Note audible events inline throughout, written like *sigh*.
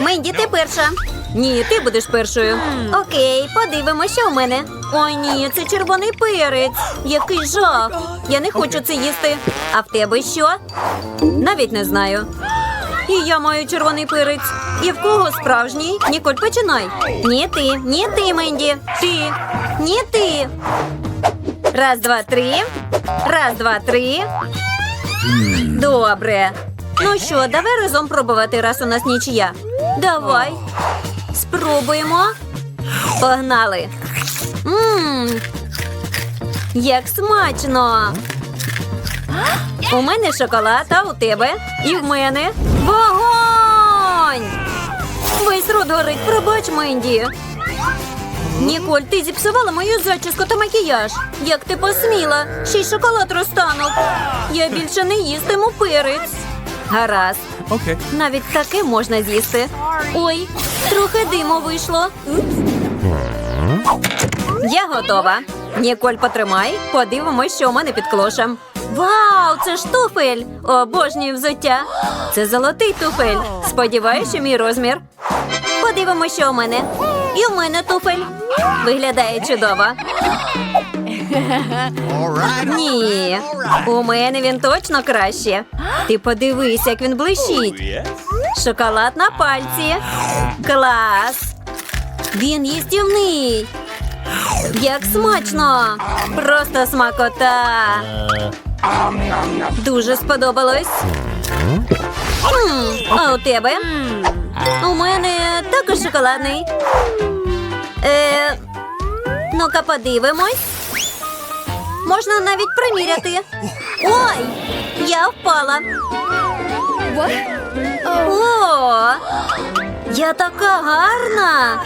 Менді, ти перша. Ні, ти будеш першою. Окей, подивимося, що у мене. Ой, ні, це червоний перець. Який жах. Я не хочу це їсти. А в тебе що? Навіть не знаю. І я маю червоний перець. І в кого справжній? Ніколь, починай. Ні ти, ні ти, Менді. Ти. Ні ти. Раз, два, три. Раз, два, три. Добре. Ну що, давай разом пробувати, раз у нас нічия. Давай. Спробуємо. Погнали. Мм. Як смачно. У мене шоколад, а у тебе? І в мене вогонь! Весь рот горить, пробач, Менді. Ніколь, ти зіпсувала мою зачіску та макіяж. Як ти посміла? Ще й шоколад розтанув. Я більше не їстиму перець. Гаразд. Okay. Навіть таке можна з'їсти. Ой, трохи диму вийшло. Я готова. Ніколь, потримай. Подивимось, що у мене під клошем. Вау, це ж туфель! Обожнюю взуття. Це золотий туфель. Сподіваюся, мій розмір. Подивимось, що у мене. І у мене туфель. Виглядає чудово. Ні, у мене він точно краще. Ти подивись, як він блищить. Шоколад на пальці. Клас. Він їстівний. Як смачно! Просто смакота. Дуже сподобалось. А у тебе? У мене також шоколадний. Е, ну-ка подивимось. Можна навіть приміряти. Ой, я впала. О, я така гарна.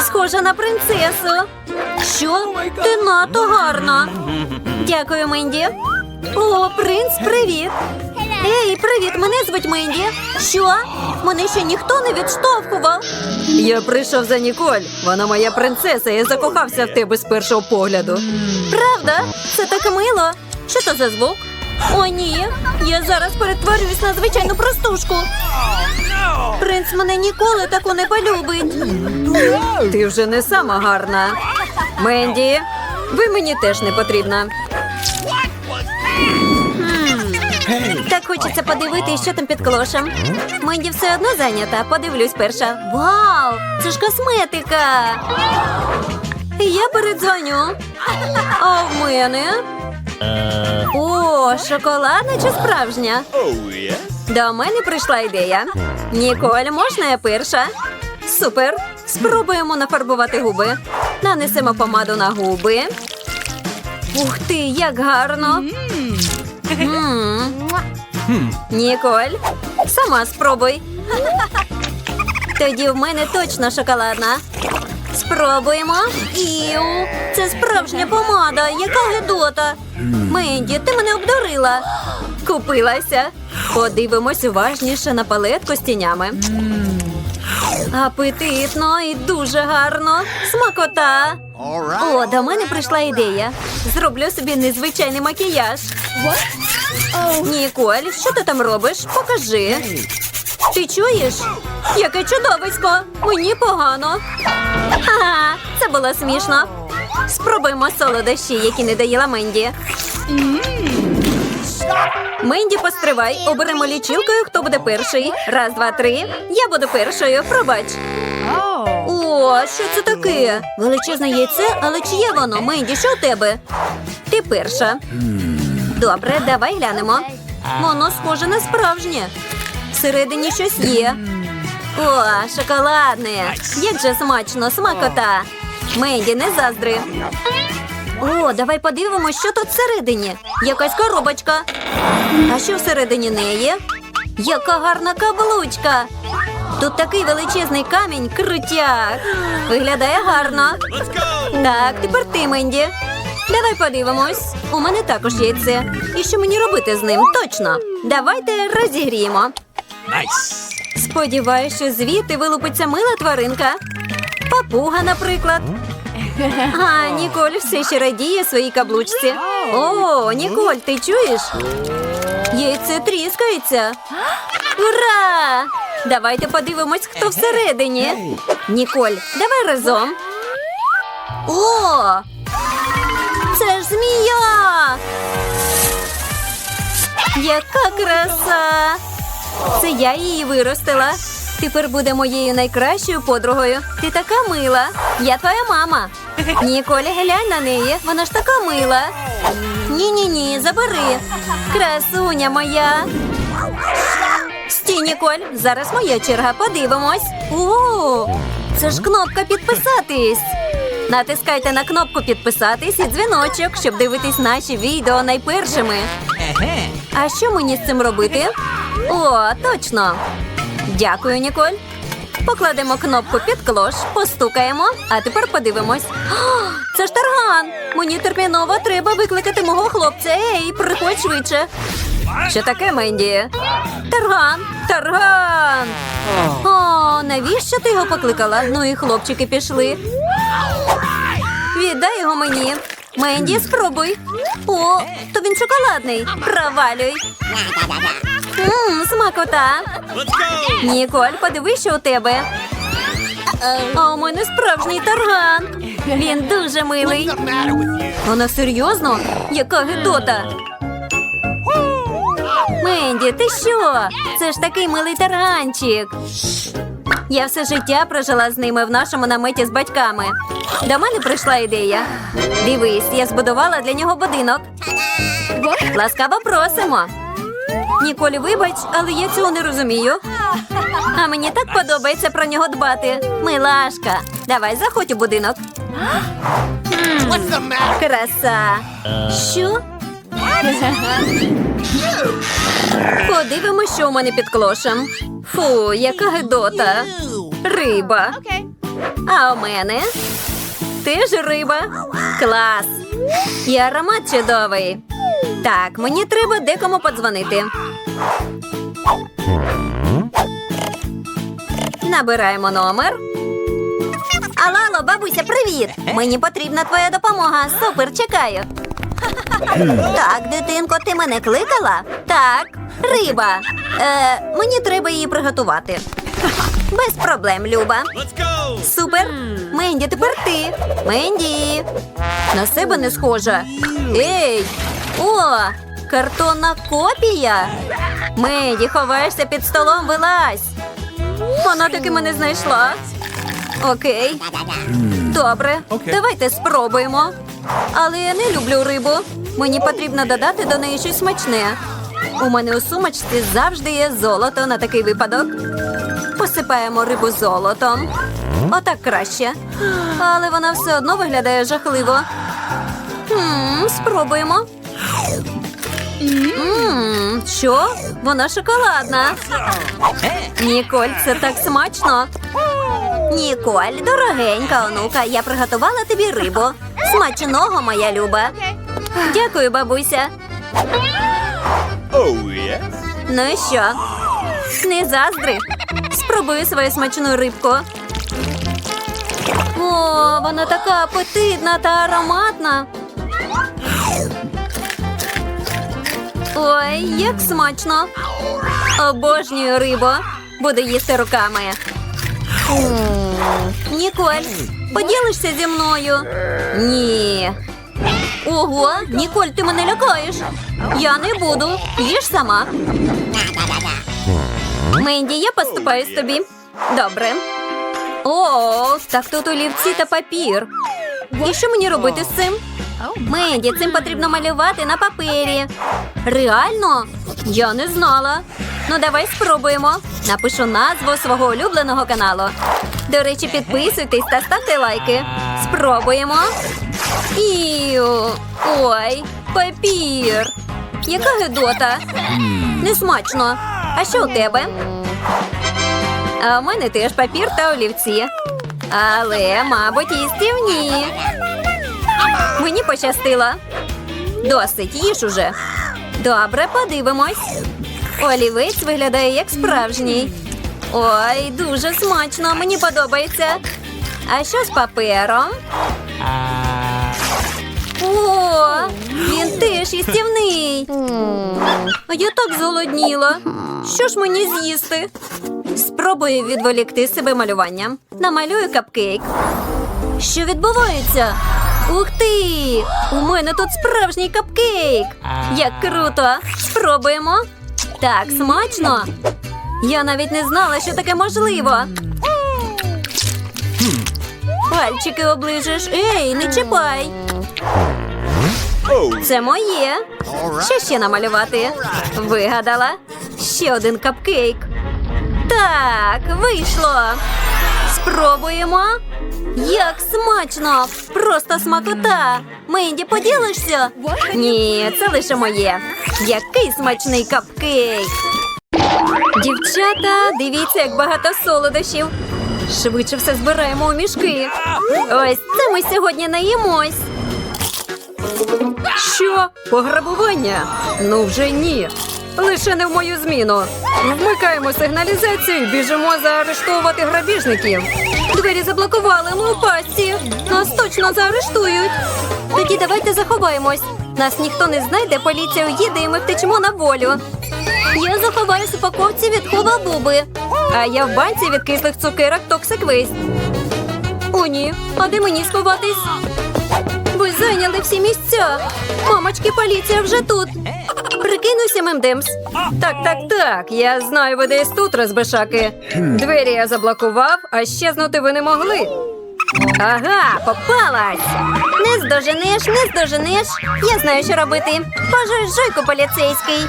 Схожа на принцесу. Що? Ти надто гарна. Дякую, Менді. О, принц, привіт. Ей, привіт, мене звуть Менді. Що? Мене ще ніхто не відштовхував. Я прийшов за Ніколь. Вона моя принцеса. Я закохався в тебе з першого погляду. Правда? Це так мило. Що то за звук? О, ні. Я зараз перетворююсь на звичайну простушку. Принц мене ніколи таку не полюбить. Ти вже не сама гарна. Менді, ви мені теж не потрібна. Хочеться подивитися, що там під клошем. Менді все одно зайнята. Подивлюсь перша. Вау! Це ж косметика. Я передзвоню. А в мене? О, шоколадна чи справжня? До мене прийшла ідея. Ніколь, можна я перша? Супер. Спробуємо нафарбувати губи. Нанесемо помаду на губи. Ух ти, як гарно. М. Ніколь, сама спробуй. Тоді в мене точно шоколадна. Спробуємо. Іу, це справжня помада, яка гедота. Менді, ти мене обдурила. Купилася. Подивимось уважніше на палетку з тінями. Апетитно і дуже гарно. Смакота. О, до мене прийшла ідея. Зроблю собі незвичайний макіяж. Ніколь, що ти там робиш? Покажи. Ти чуєш? Яке чудовисько! Мені погано. Ага, це було смішно. Спробуємо солодощі, які не доїла Менді. Менді, постривай. Оберемо лічилкою, хто буде перший. Раз, два, три. Я буду першою. Пробач. О, що це таке? Величезне яйце, але чиє воно? Менді, що у тебе? Ти перша. Добре, давай глянемо. Воно схоже на справжнє. Всередині щось є. О, шоколадне. Як же смачно, смакота. Менді, не заздри. О, давай подивимось, що тут всередині. Якась коробочка. А що всередині неї? Яка гарна каблучка. Тут такий величезний камінь крутяк. Виглядає гарно. Так, тепер ти, Менді. Давай подивимось. У мене також яйце. І що мені робити з ним? Точно. Давайте розігріємо. Nice. Сподіваюся, що звідти вилупиться мила тваринка. Папуга, наприклад. А, Ніколь все ще радіє своїй каблучці. О, Ніколь, ти чуєш? Яйце тріскається. Ура! Давайте подивимось, хто всередині. Ніколь, давай разом. О! Це ж змія! Яка краса! Це я її виростила. Тепер буде моєю найкращою подругою. Ти така мила. Я твоя мама. Ніколі, глянь на неї. Вона ж така мила. Ні, ні, ні, забери. Красуня моя. Стій, Ніколь, зараз моя черга. Подивимось. О, це ж кнопка підписатись. Натискайте на кнопку підписатись і дзвіночок, щоб дивитись наші відео найпершими. А що мені з цим робити? О, точно. Дякую, Ніколь. Покладемо кнопку під клош, постукаємо, а тепер подивимось. О, це ж тарган! Мені терміново треба викликати мого хлопця. Ей, приходь швидше. Що таке, Менді? Тарган! Тарган! О, навіщо ти його покликала? Ну і хлопчики пішли. Віддай його мені. Менді, спробуй. О, то він шоколадний. Провалюй. Мм, смакота. Ніколь, подивись, що у тебе. А у мене справжній тарган. Він дуже милий. Вона серйозно? Яка гидота? Менді, ти що? Це ж такий милий тарганчик. Я все життя прожила з ними в нашому наметі з батьками. До мене прийшла ідея. Дивись, я збудувала для нього будинок. Ласкаво просимо. Ніколі, вибач, але я цього не розумію. А мені так подобається про нього дбати. Милашка, давай заходь у будинок. Краса. Що? Подивимось, що у мене під клошем. Фу, яка гидота. Риба. А у мене теж риба. Клас. І аромат чудовий. Так, мені треба декому подзвонити. Набираємо номер. Алло, алло, бабуся, привіт! Мені потрібна твоя допомога. Супер, чекаю. *laughs* Так, дитинко, ти мене кликала? Так, риба. Е, мені треба її приготувати. Без проблем, Люба. Супер. Менді, тепер ти. Менді. На себе не схожа. Ей! О! Картонна копія. Менді, ховаєшся під столом, вилазь. Вона таки мене знайшла. Окей. Добре, давайте спробуємо. Але я не люблю рибу. Мені потрібно додати до неї щось смачне. У мене у сумочці завжди є золото на такий випадок. Посипаємо рибу золотом. Отак краще. Але вона все одно виглядає жахливо. Хм, спробуємо. Мм, що? Вона шоколадна. Ніколь, це так смачно. Ніколь, дорогенька онука, я приготувала тобі рибу. Смачного, моя люба. Дякую, бабуся. Oh yes. Ну і що? Не заздри. Спробую свою смачну рибку. О, вона така апетитна та ароматна. Ой, як смачно. Обожнюю рибу. Буду їсти руками. Ніколь, поділишся зі мною? Ні. Ого, Ніколь, ти мене лякаєш. Я не буду. Їж сама. Менді, я поступаюсь тобі. Добре. О, так тут олівці та папір. І що мені робити з цим? Менді, цим потрібно малювати на папері. Реально? Я не знала. Ну, давай спробуємо. Напишу назву свого улюбленого каналу. До речі, підписуйтесь та ставте лайки. Спробуємо. Іу. Ой, папір. Яка гидота. Несмачно. А що у тебе? А у мене теж папір та олівці. Але, мабуть, їстівні. Мені пощастило. Досить, їж уже. Добре, подивимось. Олівець виглядає як справжній. Ой, дуже смачно, мені подобається. А що з папером? О, він теж їстівний. А я так зголодніла. Що ж мені з'їсти? Спробую відволікти себе малюванням. Намалюю капкейк. Що відбувається? Ух ти! У мене тут справжній капкейк! Як круто! Спробуємо. Так, смачно. Я навіть не знала, що таке можливо. Пальчики оближеш. Ей, не чіпай. Це моє. Що ще намалювати? Вигадала. Ще один капкейк. Так, вийшло. Спробуємо. Як смачно! Просто смакота! Менді, поділишся? Ні, це лише моє. Який смачний капкейк! Дівчата, дивіться, як багато солодощів. Швидше все збираємо у мішки. Ось це ми сьогодні наїмось. Що? Пограбування? Ну вже ні. Лише не в мою зміну. Вмикаємо сигналізацію і біжимо заарештовувати грабіжників. Двері заблокували, ми у пастці. Нас точно заарештують. Тоді давайте заховаємось. Нас ніхто не знайде, поліція уїде і ми втечемо на волю. Я заховаюсь у паковці від хова буби. А я в банці від кислих цукерок Toxic Waste. О, ні. А де мені сховатись? Ви зайняли всі місця. Мамочки, поліція вже тут. Прикинуся, мемдемс. Так, так, так. Я знаю, ви десь тут, розбишаки. Двері я заблокував, а щезнути ви не могли. Ага, попалась. Не здоженеш, не здоженеш. Я знаю, що робити. Пожуй жойку, поліцейський.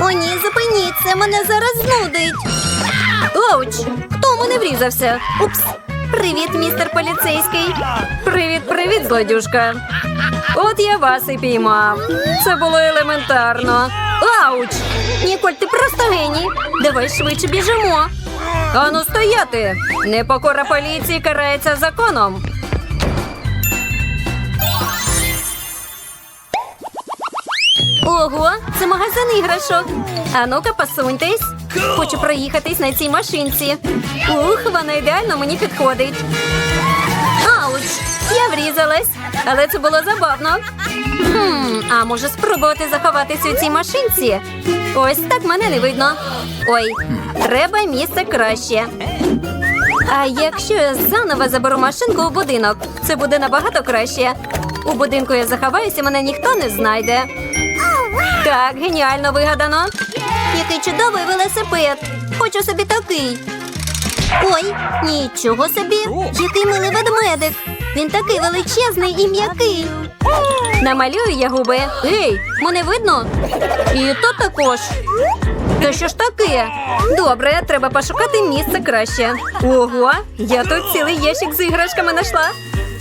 О, ні, зупиніться, мене зараз знудить. Оуч, хто мене врізався? Упс. Привіт, містер поліцейський. Привіт, привіт, злодюшка. От я вас і піймав. Це було елементарно. Ауч! Ніколь, ти просто геній. Давай швидше біжимо. Ану стояти! Непокора поліції карається законом. Ого, це магазин іграшок. А ну-ка, посуньтесь. Хочу проїхатись на цій машинці. Ух, вона ідеально мені підходить. Ауч! Але це було забавно. Хм, а може спробувати заховатися у цій машинці? Ось так мене не видно. Ой, треба місце краще. А якщо я заново заберу машинку у будинок, це буде набагато краще. У будинку я заховаюся, мене ніхто не знайде. Так, геніально вигадано. Який чудовий велосипед. Хочу собі такий. Ой, нічого собі. Який милий ведмедик. Він такий величезний і м'який. Намалюю я губи. Ей, мене видно? І то також. Та що ж таке? Добре, треба пошукати місце краще. Ого, я тут цілий ящик з іграшками знайшла.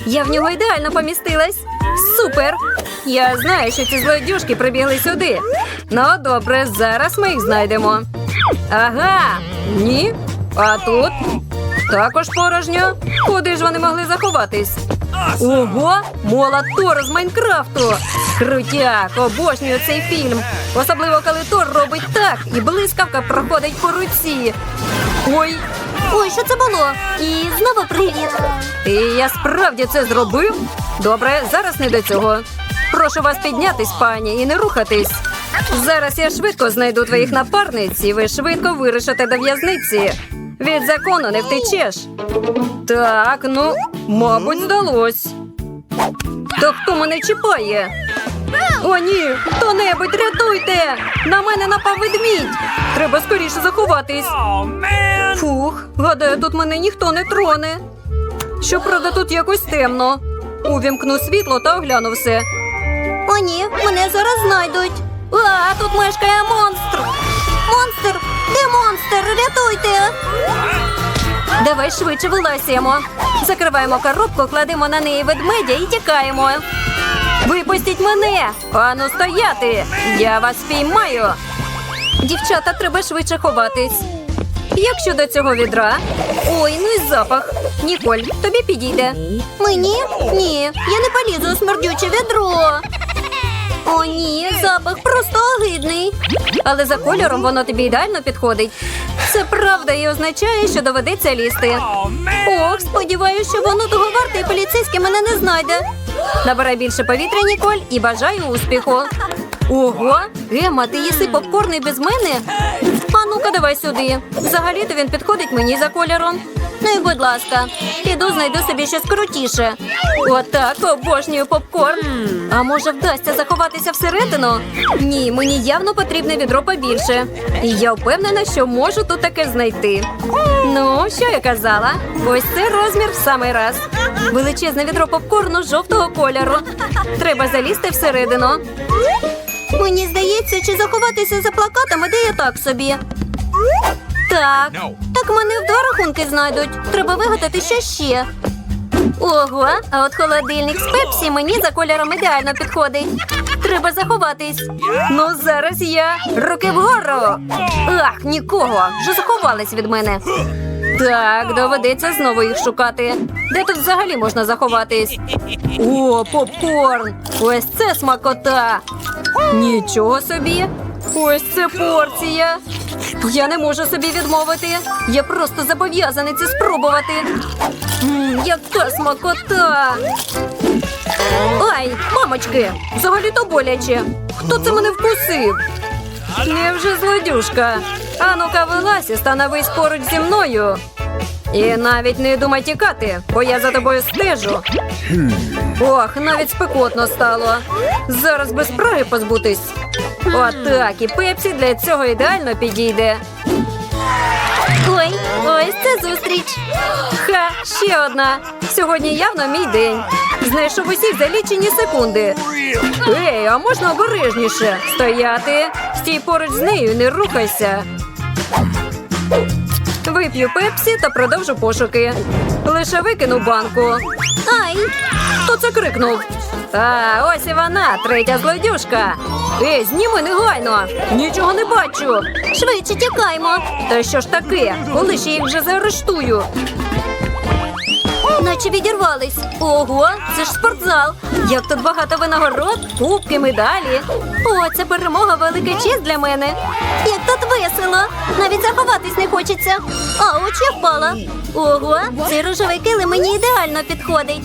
Я в нього ідеально помістилась. Супер! Я знаю, що ці злодюжки прибігли сюди. Ну, добре, зараз ми їх знайдемо. Ага, ні. А тут також порожньо. Куди ж вони могли заховатись? Ого, молот Тор з Майнкрафту. Крутяк, обожнюю цей фільм. Особливо, коли Тор робить так, і блискавка проходить по руці. Ой, ой, що це було? І знову привіт. І я справді це зробив? Добре, зараз не до цього. Прошу вас піднятись, пані, і не рухатись. Зараз я швидко знайду твоїх напарниць, і ви швидко вирішите до в'язниці. Від закону не втечеш. Так, ну, мабуть, здалось. То хто мене чіпає? О, ні, хто-небудь рятуйте! На мене напав ведмідь! Треба скоріше заховатись. Фух, гадаю, тут мене ніхто не троне. Щоправда, тут якось темно. Увімкну світло та огляну все. О, ні, мене зараз знайдуть. А, тут мешкає монстр. Монстр! Де монстр? Рятуйте! Давай швидше виласіємо. Закриваємо коробку, кладемо на неї ведмедя і тікаємо. Випустіть мене! Ану стояти! Я вас спіймаю! Дівчата, треба швидше ховатись. Як щодо цього відра? Ой, ну і запах. Ніколь, тобі підійде. Мені? Ні, я не полізу у смердюче відро. О, ні, запах просто огидний. Але за кольором воно тобі ідеально підходить. Це правда і означає, що доведеться лізти. Ох, сподіваюся, що воно того варте і поліцейський мене не знайде. Набирай більше повітря, Ніколь, і бажаю успіху. Ого, Ема, ти їси попкорн і без мене? А ну-ка, давай сюди. Взагалі-то він підходить мені за кольором. Ну будь ласка, піду знайду собі щось крутіше. Отак, обожнюю попкорн. А може вдасться заховатися всередину? Ні, мені явно потрібне відро побільше. І я впевнена, що можу тут таке знайти. Ну, що я казала? Ось це розмір в самий раз. Величезне відро попкорну жовтого кольору. Треба залізти всередину. Мені здається, чи заховатися за плакатами, де я так собі. Так, так мене в два рахунки знайдуть. Треба вигадати що ще. Ого, а от холодильник з пепсі мені за кольором ідеально підходить. Треба заховатись. Ну зараз я руки вгору. Ах, нікого. Вже заховались від мене. Так, доведеться знову їх шукати. Де тут взагалі можна заховатись? О, попкорн! Ось це смакота! Нічого собі! Ось це порція! Я не можу собі відмовити. Я просто зобов'язаний це спробувати. М, яка смакота! Ай, мамочки, взагалі-то боляче. Хто це мене вкусив? Невже злодюшка? А ну-ка вилазь і становись поруч зі мною. І навіть не думай тікати, бо я за тобою стежу. Ох, навіть спекотно стало. Зараз без спраги позбутись. Отак, і пепсі для цього ідеально підійде. Ой, ось це зустріч. Ха, ще одна. Сьогодні явно мій день. Знайшов усіх за лічені секунди. Ей, а можна обережніше? Стояти. Стій поруч з нею, не рухайся. Вип'ю пепсі та продовжу пошуки. Лише викину банку. Ай! Хто це крикнув? А, ось і вона, третя злодюшка. Ей, зніми негайно. Нічого не бачу. Швидше тікаймо. Та що ж таке? Коли ж я їх вже заарештую? Наче відірвались. Ого, це ж спортзал. Як тут багато винагород, кубки, медалі. О, це перемога велика честь для мене. Як тут весело. Навіть заховатись не хочеться. А я впала. Ого, цей рожевий килим мені ідеально підходить.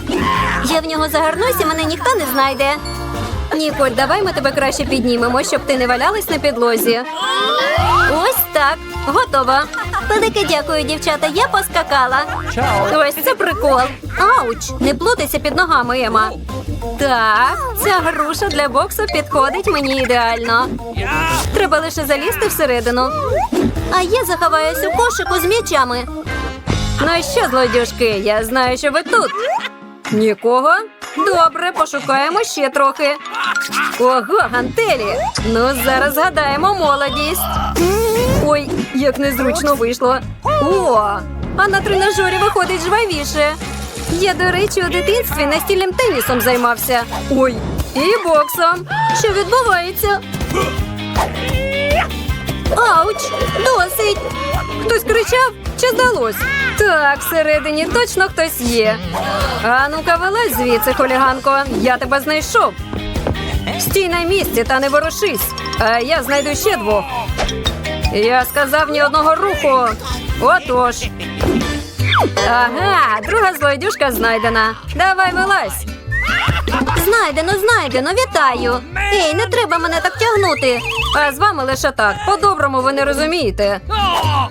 Я в нього загорнусь і мене ніхто не знайде. Ніколь, давай ми тебе краще піднімемо, щоб ти не валялась на підлозі. Ось так, готова. Велике дякую, дівчата. Я поскакала. Ось це прикол. Ауч, не плутайся під ногами, Ема. Так, ця груша для боксу підходить мені ідеально. Треба лише залізти всередину. А я заховаюсь у кошику з м'ячами. Ну що, злодюшки, я знаю, що ви тут. Нікого? Добре, пошукаємо ще трохи. Ого, гантелі. Ну, зараз згадаємо молодість. Ой, як незручно вийшло. О, а на тренажері виходить жвавіше. Я, до речі, у дитинстві настільним тенісом займався. Ой, і боксом. Що відбувається? Ауч! Досить! Хтось кричав чи здалось? Так, всередині точно хтось є. А ну-ка, вилазь звідси, хуліганко. Я тебе знайшов. Стій на місці та не ворушись. А я знайду ще двох. Я сказав ні одного руху. Отож. Ага, друга злойдюшка знайдена. Давай вилазь. Знайдено, знайдено, вітаю. Ей, не треба мене так тягнути. А з вами лише так. По-доброму ви не розумієте.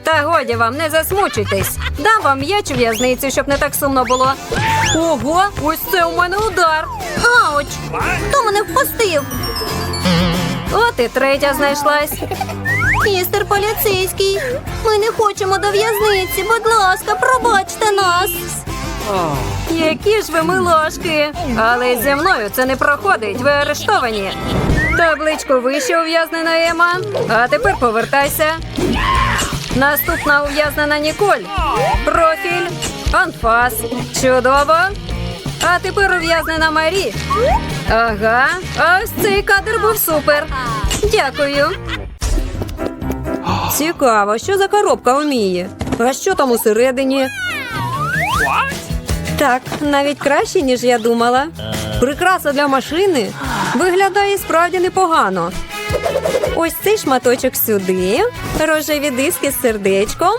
Та годі вам, не засмучуйтесь. Дам вам м'яч у в'язницю, щоб не так сумно було. Ого, ось це у мене удар. Ауч! Хто мене впустив? От і третя знайшлась. Містер поліцейський, ми не хочемо до в'язниці. Будь ласка, пробачте нас. Які ж ви милошки! Але зі мною це не проходить. Ви арештовані. Табличку вище ув'язнена Ема. А тепер повертайся. Наступна ув'язнена Ніколь. Профіль. Анфас. Чудово. А тепер ув'язнена Марі. Ага, ось цей кадр був супер. Дякую. Цікаво, що за коробка вміє? А що там усередині? Так, навіть краще, ніж я думала. Прикраса для машини виглядає справді непогано. Ось цей шматочок сюди, рожеві диски з сердечком.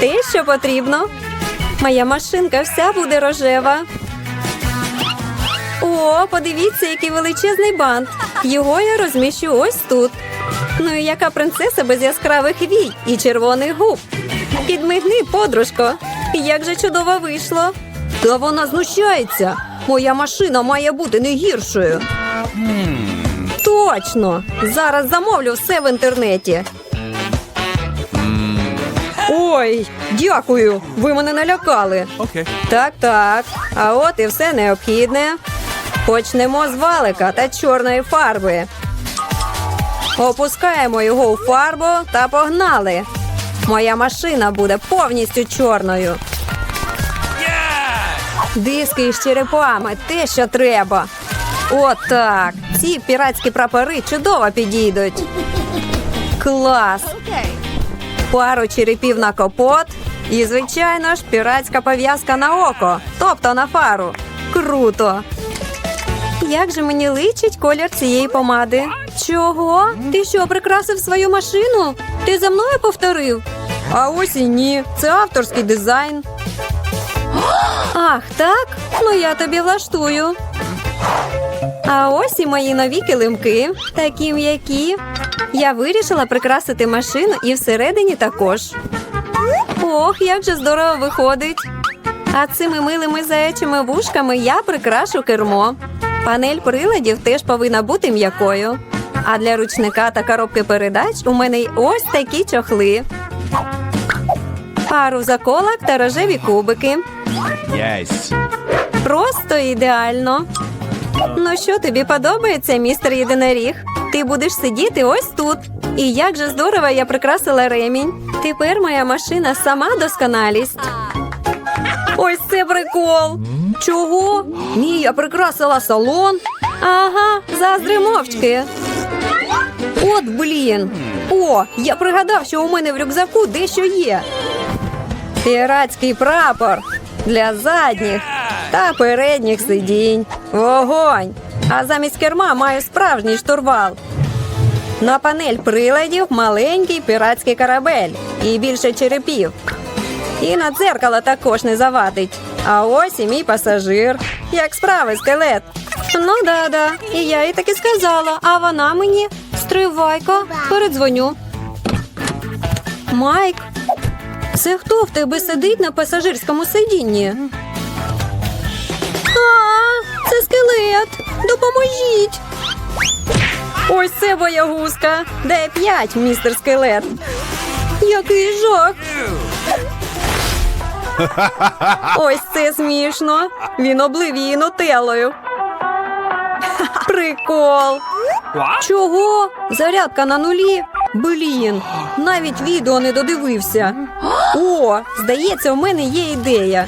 Те, що потрібно. Моя машинка вся буде рожева. О, подивіться, який величезний бант. Його я розміщу ось тут. Ну і яка принцеса без яскравих вій і червоних губ. Підмигни, подружко. Як же чудово вийшло. Та вона знущається. Моя машина має бути не гіршою. Точно! Зараз замовлю все в інтернеті. Ой, дякую. Ви мене налякали. Okay. Так, так. А от і все необхідне. Почнемо з валика та чорної фарби. Опускаємо його у фарбу та погнали. Моя машина буде повністю чорною. Диски із черепами те, що треба. От так. Ці піратські прапори чудово підійдуть. Клас! Пару черепів на капот і, звичайно ж, піратська пов'язка на око, тобто на фару. Круто! Як же мені личить колір цієї помади? Чого? Ти що, прикрасив свою машину? Ти за мною повторив? А ось і ні. Це авторський дизайн. Ах, так? Ну я тобі влаштую. А ось і мої нові килимки, такі м'які. Я вирішила прикрасити машину і всередині також. Ох, як же здорово виходить. А цими милими заячими вушками я прикрашу кермо. Панель приладів теж повинна бути м'якою. А для ручника та коробки передач у мене й ось такі чохли. Пару заколок та рожеві кубики. Yes. Просто ідеально. Ну що тобі подобається, містер єдиноріг? Ти будеш сидіти ось тут. І як же здорово я прикрасила ремінь. Тепер моя машина сама досконалість. Ось це прикол. Чого? Ні, я прикрасила салон. Ага, заздри мовчки. От блін. О, я пригадав, що у мене в рюкзаку дещо є. Піратський прапор для задніх та передніх сидінь. Вогонь. А замість керма маю справжній штурвал. На панель приладів маленький піратський корабель і більше черепів. І на дзеркало також не завадить. А ось і мій пасажир. Як справи, скелет. Ну да-да. І я їй таки сказала, а вона мені стривайка, передзвоню. Майк, це хто в тебе сидить на пасажирському сидінні? А, це скелет. Допоможіть. Ось це боягузка. Де п'ять, містер скелет. Який жах. Ось це смішно. Він облив її нутеллою. Прикол. Чого? Зарядка на нулі? Блін, навіть відео не додивився. О, здається, у мене є ідея.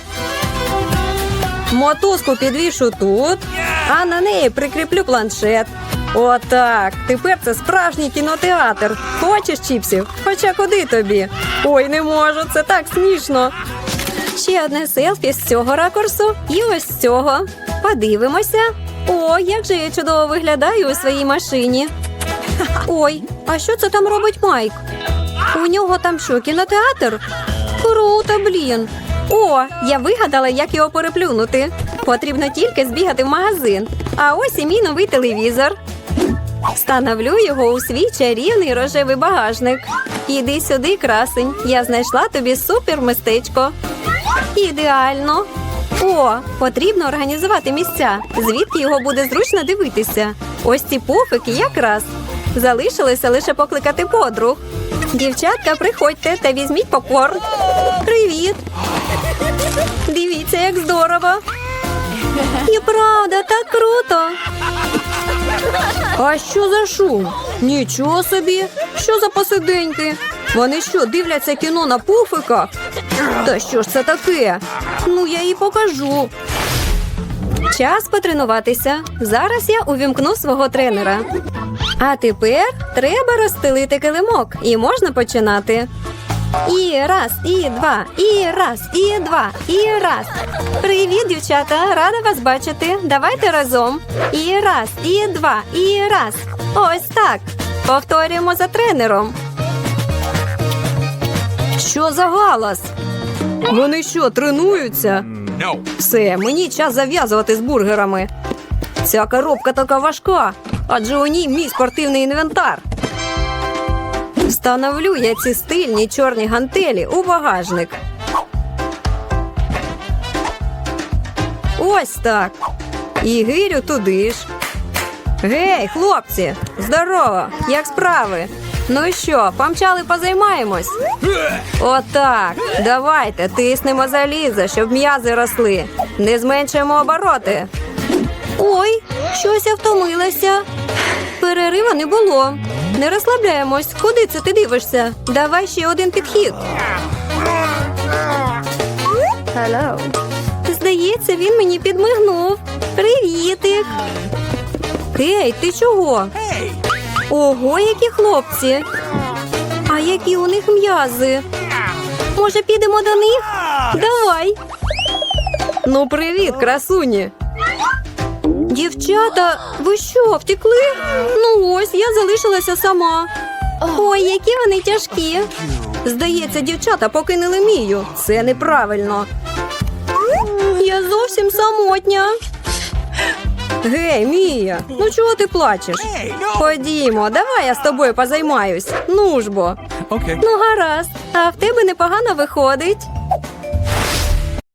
Мотузку підвішу тут, а на неї прикріплю планшет. Отак. Тепер це справжній кінотеатр. Хочеш чіпсів? Хоча куди тобі? Ой, не можу, це так смішно. Ще одне селфі з цього ракурсу і ось з цього. Подивимося. О, як же я чудово виглядаю у своїй машині. Ой, а що це там робить Майк? У нього там що, кінотеатр? Круто, блін. О, я вигадала, як його переплюнути. Потрібно тільки збігати в магазин. А ось і мій новий телевізор. Встановлю його у свій чарівний рожевий багажник. Іди сюди, красень. Я знайшла тобі супер мистечко. Ідеально. О, потрібно організувати місця, звідки його буде зручно дивитися. Ось ці пуфики якраз. Залишилося лише покликати подруг. Дівчатка, приходьте та візьміть попкорн. Привіт! Дивіться, як здорово. І правда, так круто. А що за шум? Нічого собі. Що за посиденьки? Вони що, дивляться кіно на пуфиках? Та що ж це таке? Ну, я їй покажу. Час потренуватися. Зараз я увімкну свого тренера. А тепер треба розстелити килимок і можна починати. І раз, і два, і раз, і два, і раз. Привіт, дівчата! Рада вас бачити. Давайте разом. І раз, і два, і раз. Ось так. Повторюємо за тренером. Що за галас? Вони що, тренуються? No. Все, мені час зав'язувати з бургерами. Ця коробка така важка, адже у ній мій спортивний інвентар. Встановлю я ці стильні чорні гантелі у багажник. Ось так. І гирю туди ж. Гей, хлопці! Здорово! Як справи? Ну що, помчали позаймаємось? Отак. Давайте тиснемо залізо, щоб м'язи росли. Не зменшуємо обороти. Ой, щось я втомилася. Перерива не було. Не розслабляємось. Куди це ти дивишся? Давай ще один підхід. Hello. Здається, він мені підмигнув. Привітик. Гей, ти чого? Ого, які хлопці. А які у них м'язи? Може, підемо до них? Давай. Ну, привіт, красуні. Дівчата, ви що, втекли? Ну ось, я залишилася сама. Ой, які вони тяжкі. Здається, дівчата покинули мію. Це неправильно. Я зовсім самотня. Гей, Мія, ну чого ти плачеш? Ходімо, давай я з тобою позаймаюсь. Ну ж бо. Okay. Ну, гаразд. А в тебе непогано виходить.